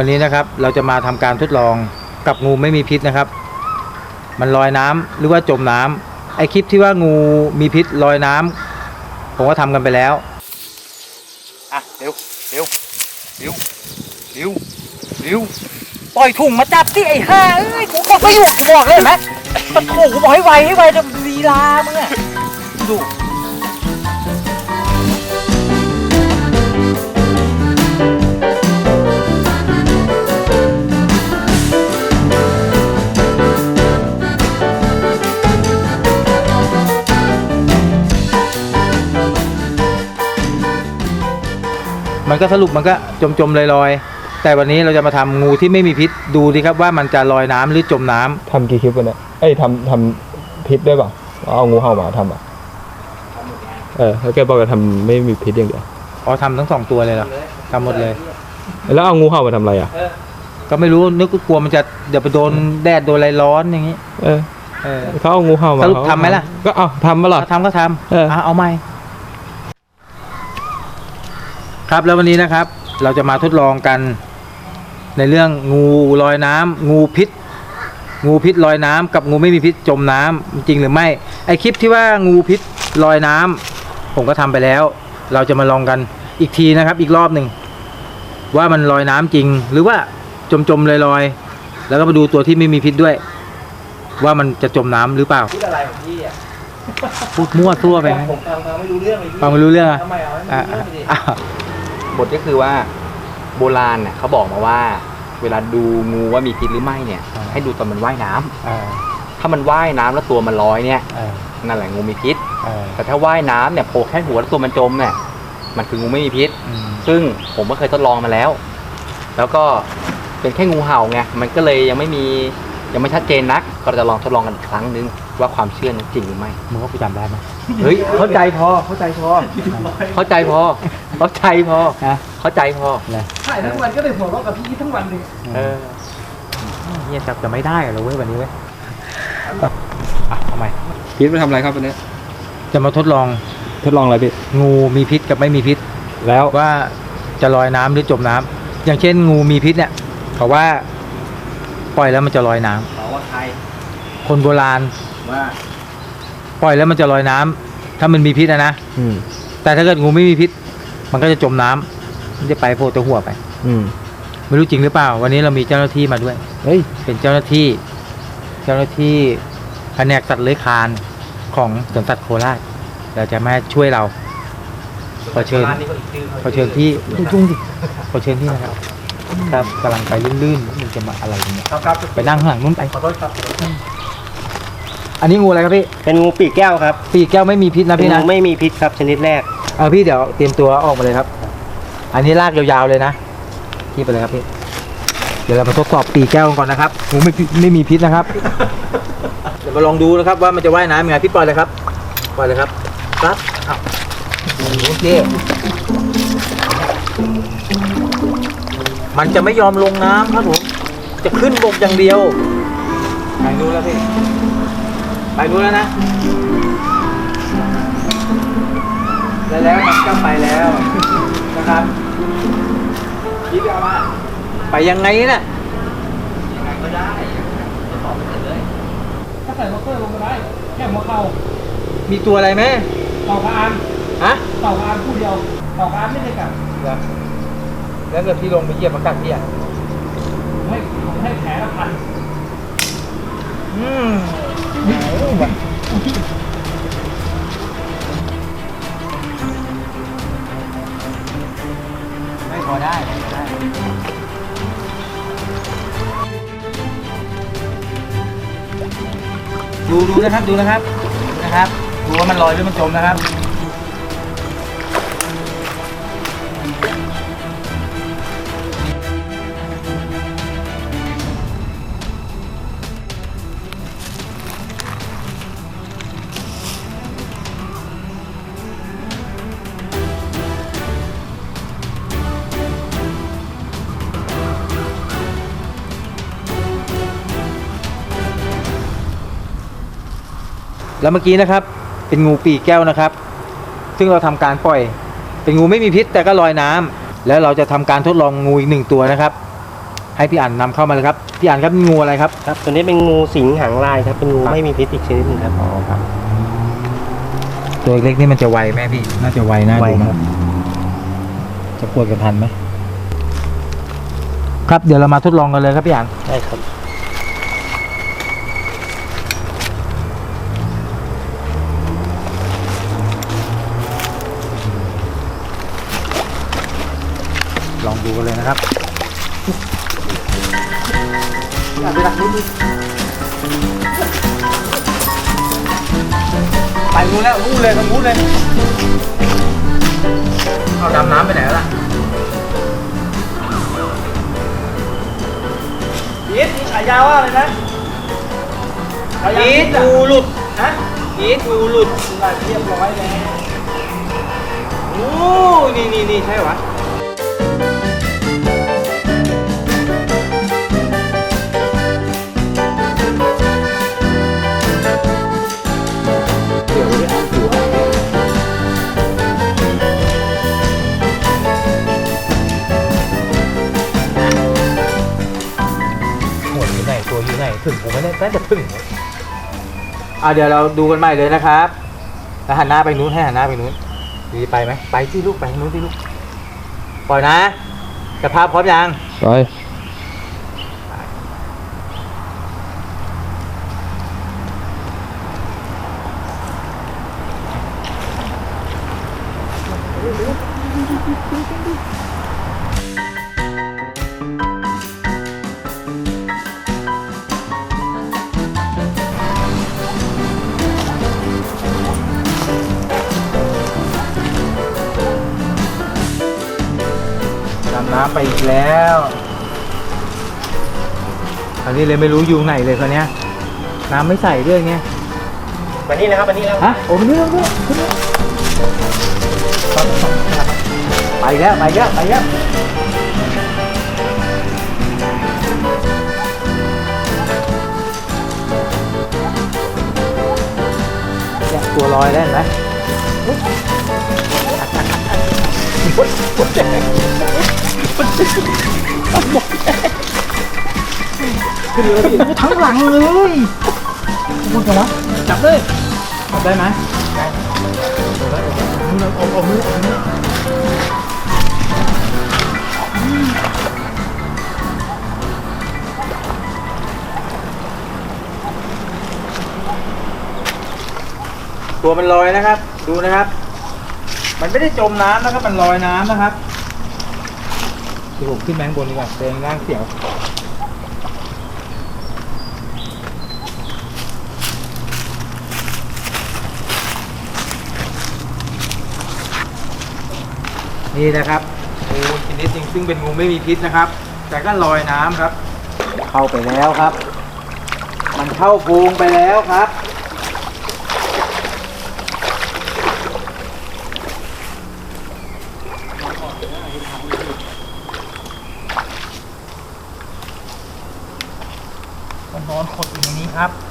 วันนี้นะครับเราจะมาทำการทดลองกับงูไม่มีพิษนะครับ มันลอยน้ำหรือว่าจมน้ำไอคลิปที่ว่างูมีพิษลอยน้ำผมก็ทำกันไปแล้วอะเร็วเร็วเร็วเร็วเร็วปล่อยถุงมาจับที่ไอ้ห่าเอ้ยกูบอกไม่อยู่กูบอกเลยไหมปะโถกูบอกให้ไวให้ไวจะลีลามึงอะดู มันก็สรุปมันก็จมจมๆลอยๆ แต่วันนี้เราจะมาทำงูที่ไม่มีพิษดูดิครับว่ามันจะลอยน้ำหรือจมน้ำทำกี่คลิปวันเนี้ยเอ้ยทำทำพิษด้วยเปล่ะเอางูเห่ามาทำอะเออแล้วแกบอกจะทำไม่มีพิษอย่างเดียวอ๋อทำทั้งสองตัวเลยเหรอทำหมดเลย แล้วเอางูเห่ามาทำอะไรอะก็ไม่รู้นึกว่ากลัวมันจะเดี๋ยวไปโดนแดดโดนอะไรร้อนอย่างนี้ เออเออเขาเอางูเห่ามาสรุปเขาทำไหมล่ะ ก็เอาทำมาหรอถ้าทำก็ทำเออเอาใหม่ ครับแล้ววันนี้นะครับเราจะมาทดลองกันในเรื่องงูลอยน้ำงูพิษ งูพิษลอยน้ำกับงูไม่มีพิษจมน้ำจริงหรือไม่ไอคลิปที่ว่างูพิษลอยน้ำผมก็ทำไปแล้ว เราจะมาลองกันอีกทีนะครับ อีกรอบหนึ่งว่ามันลอยน้ำจริง หรือว่าจมจมลอยลอยๆแล้วก็มาดูตัวที่ไม่มีพิษด้วย ว่ามันจะจมน้ำหรือเปล่าพูดอะไรของพี่อะพูดมั่วตัวไปไหมผมฟังฟังไม่รู้เรื่องเลยฟังไม่รู้เรื่องอะ บทก็คือว่าโบราณเนี่ยเขาบอกมาว่า เวลาดูงูว่ามีพิษหรือไม่เนี่ยให้ดูตอนมันว่ายน้ำอ่าถ้ามันว่ายน้ำแล้วตัวมันลอยเนี่ยอ่านั่นแหละงูมีพิษ อ่าแต่ถ้าว่ายน้ำเนี่ยโผล่แค่หัวแล้วตัวมันจมเนี่ยมันคืองูไม่มีพิษ อืมซึ่งผมก็เคยทดลองมาแล้ว แล้วก็เป็นแค่งูเห่าไง มันก็เลยยังไม่มียังไม่ชัดเจนนัก ก็จะลองทดลองกันอีกครั้งนึง ว่าความเชื่อนั้นจริงหรือไม่ มึงว่ากูจำได้ไหมเฮ้ย เข้าใจพอ เข้าใจพอ เข้าใจพอ เข้าใจพอฮะเข้าใจพอถ่ายทั้งวันก็เลยหัวเราะกับพี่ทั้งวันเลยเออเฮียจับจะไม่ได้เหรอเว้ยวันนี้เว้ยอะทำไมพิษมาทำอะไรครับวันนี้จะมาทดลองทดลองอะไรพี่งูมีพิษกับไม่มีพิษ แล้วว่าจะลอยน้ำหรือจมน้ำอย่างเช่น งูมีพิษเนี่ยเขาว่า ปล่อยแล้วมันจะลอยน้ำขอว่าใครคนโบราณ ว่า ปล่อยแล้วมันจะลอยน้ำถ้ามันมีพิษนะนะอืม แต่ถ้าเกิดงูไม่มีพิษ มันก็จะจมน้ำมันจะไปโผล่แตัวหัวไป อืม ไม่รู้จริงหรือเปล่า วันนี้เรามีเจ้าหน้าที่มาด้วย เฮ้ย เป็นเจ้าหน้าที่ เจ้าหน้าที่แผนกสัตว์เลื้อยคลานของสวนสัตว์โคราชเราจะมาช่วยเรา ขอเชิญร้านนี้ก็อีกชื่อขอเชิญที่จุ้งดิขอเชิญที่นะครับ ครับกำลังไปลื่นๆมันจะมาอะไรเนี่ยครับครับไปนั่งข้างหลังนู้นไป ขอโทษครับ อันนี้งูอะไรครับพี่ เป็นงูปีกแก้วครับปีกแก้วไม่มีพิษนะเป็นพี่งูนะไม่มีพิษครับชนิดแรก เอาพี่เดี๋ยวเตรียมตัวออกมาเลยครับ อันนี้ลากยาวๆเลยนะพี่ไปเลยครับพี่ เดี๋ยวเรามาทดสอบปีกแก้วกันก่อนนะครับงูไม่พิษไม่มีพิษนะครับ เดี๋ยวมาลองดูนะครับว่ามันจะว่ายน้ำยังไงพี่ปล่อยเลยครับ ปล่อยเลยครับครับอ้าวโอเคมันจะไม่ยอมลงน้ำครับผม จะขึ้นบกอย่างเดียวไปดูแล้วพี่ ไปดูแล้วนะแล้วแล้วมันก็ไปแล้ว นะครับคิดเอามาไปยังไงน่ะถ้าใส่ล็อกเกอร์ลงมาได้ แค่หัวเข่ามีตัวอะไรไหมเต่ากระอานฮะเต่ากระอานคู่เดียวเต่ากระอานไม่ได้กัดแล้วเกิดพี่ลงไปเหยียบประกัดพี่อะผมให้ผมให้แผลละพันอืม ไม่พอได้พอได้ ดูดูนะครับดูนะครับนะครับ ดูว่ามันลอยหรือมันจมนะครับ แล้วเมื่อกี้นะครับ เป็นงูปีกแก้วนะครับ ซึ่งเราทำการปล่อย เป็นงูไม่มีพิษแต่ก็ลอยน้ำแล้วเราจะทำการทดลองงูอีกหนึ่งตัวนะครับ ให้พี่อันนำเข้ามาเลยครับพี่อันครับงูอะไรครับครับตัวนี้เป็นงูสิงหางลายครับเป็นงูครับไม่มีพิษอีกชนิดหนึ่งครับอ๋อครับ ตัวเล็กนี่มันจะไวไหมพี่ น่าจะไวนะไวดูครับจะปวดกันทันไหมครับเดี๋ยวเรามาทดลองกันเลยครับพี่อันใช่ครับ ลองดูกันเลยนะครับไปงูแล้วงูเลยทางงูเลยเอาดำน้ำไปไหนแล้วล่ะยีดมีฉายาว่าอะไรนะฉายายีดอะงูหลุดนะยีดงูหลุดเรียบร้อยแล้วโอ้นี่นี่นี่ใช่หวะ ได้น่าจะถึงอ่าเดี๋ยวเราดูกันใหม่เลยนะครับแล้วหันหน้าไปนู้นให้หันหน้าไปนู้นดีไปไหมไปที่ลูกไปนู้นที่ลูกปล่อยนะจะพาพร้อมยัง ไป ดำน้ำไปอีกแล้วคราวนี้เลยไม่รู้อยู่ไหนเลยคนนี้ยน้ำไม่ใส่ด้วยไงวันนี้นะครับวันนี้แล้วฮะโอ้ไม่รู้ไม่รู้ไม่รู้ไปแล้วไปแล้วไปแล้วเนี่ยตัวลอยได้เห็นไหมอุ๊ ขึ้นเลยพี่ทั้งหลังเลยพูดกันวะจับเลยจับได้ไหมได้มือเราเอามือเอามือตัวมันลอยนะครับ ดูนะครับ มันไม่ได้จมน้ำนะครับ มันลอยน้ำนะครับเดี๋ยวผมขึ้นแบงบนดีกว่าเดินล่างเสียว นี่นะครับงูชนิดหนึงซึ่งเป็นงูไม่มีพิษนะครับ แต่ก็ลอยน้ำครับ เข้าไปแล้วครับ มันเข้าโพรงไปแล้วครับ มันนอนขดอยู่ในนี้ครับครับ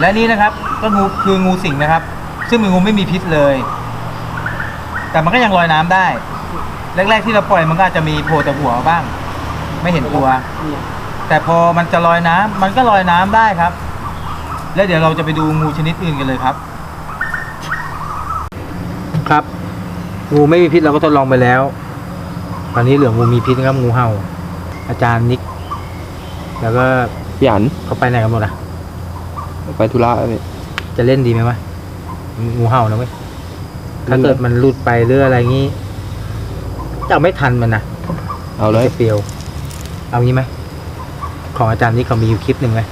และนี่นะครับก็งูคืองูสิงนะครับ ซึ่งเป็นงูไม่มีพิษเลย แต่มันก็ยังลอยน้ำได้ แรก ๆ ที่เราปล่อยมันก็อาจจะมีโผล่แต่หัวบ้าง ไม่เห็นตัว แต่พอมันจะลอยน้ำมันก็ลอยน้ำได้ครับ แล้วเดี๋ยวเราจะไปดูงูชนิดอื่นกันเลยครับ ครับ งูไม่มีพิษเราก็ทดลองไปแล้วตอนนี้เหลืองูมีพิษนะครับงูเห่า อาจารย์นิก แล้วก็พี่อันเขาไปไหนกันหมดอะ ไปธุระพี่จะเล่นดีไหมวะงูเห่านะเว้ยถ้าเกิดมันหลุดไปหรืออะไรงี้จะเอาไม่ทันมันนะเอาเลยจะเปรียวเอางี้ไหมของอาจารย์นิกเขามีอยู่คลิปหนึ่งไหม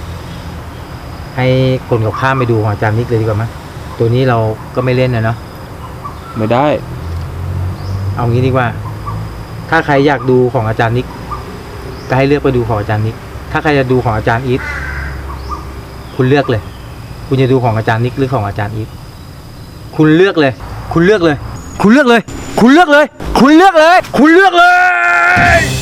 ให้คนกับข้ามไปดูของอาจารย์นิกเลยดีกว่าไหมตัวนี้เราก็ไม่เล่นนะเนาะไม่ได้เเอางี้ดีกว่า ถ้าใครอยากดูของอาจารย์นิกก็ให้เลือกไปดูของอาจารย์นิกถ้าใครจะดูของอาจารย์อีทคุณเลือกเลย คุณจะดูของอาจารย์นิกหรือของอาจารย์อีฟคุณเลือกเลย คุณเลือกเลย คุณเลือกเลย คุณเลือกเลย คุณเลือกเลย คุณเลือกเลย